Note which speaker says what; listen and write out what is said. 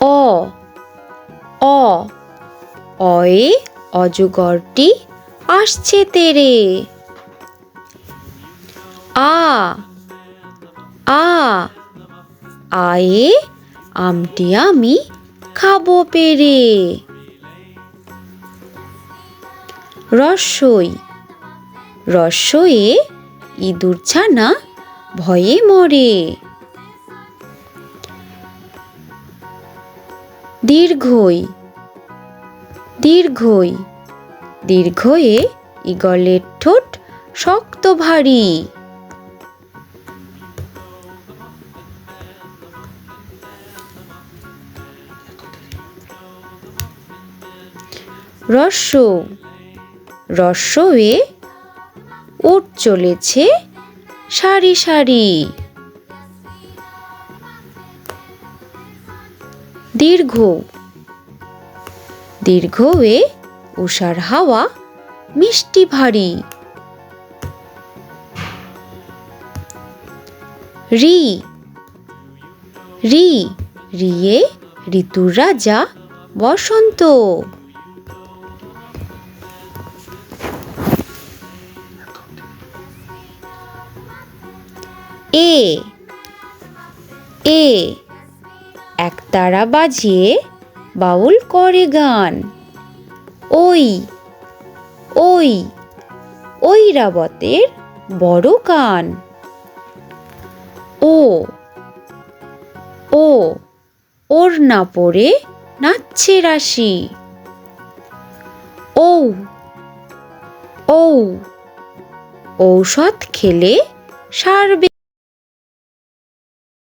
Speaker 1: অ অ অয়ে অজগরটি আসছে তেরে। আ আ, আয়ে আমটি আমি খাব পেরে। রসই রসয়ে ইঁদুর ছানা ভয়ে মরে। দীর্ঘই। দীর্ঘই। দীর্ঘয়ে ইগলের ঠোঁট শক্ত ভারী। রস্য। রস্যয়ে উট চলেছে সারি সারি। দীর্ঘ। দীর্ঘ এ উষার হাওয়া, মিষ্টি ভারী। রি। রি, রিয়ে ঋতুর রাজা বসন্ত। এ। এ। একতারা বাজিয়ে বাউল করে গান। ওই ওই ওই রাবতের বড় কান। ও ও, ওর না পড়ে নাচছে রাশি। ঔ, ঔষধ খেলে সারবে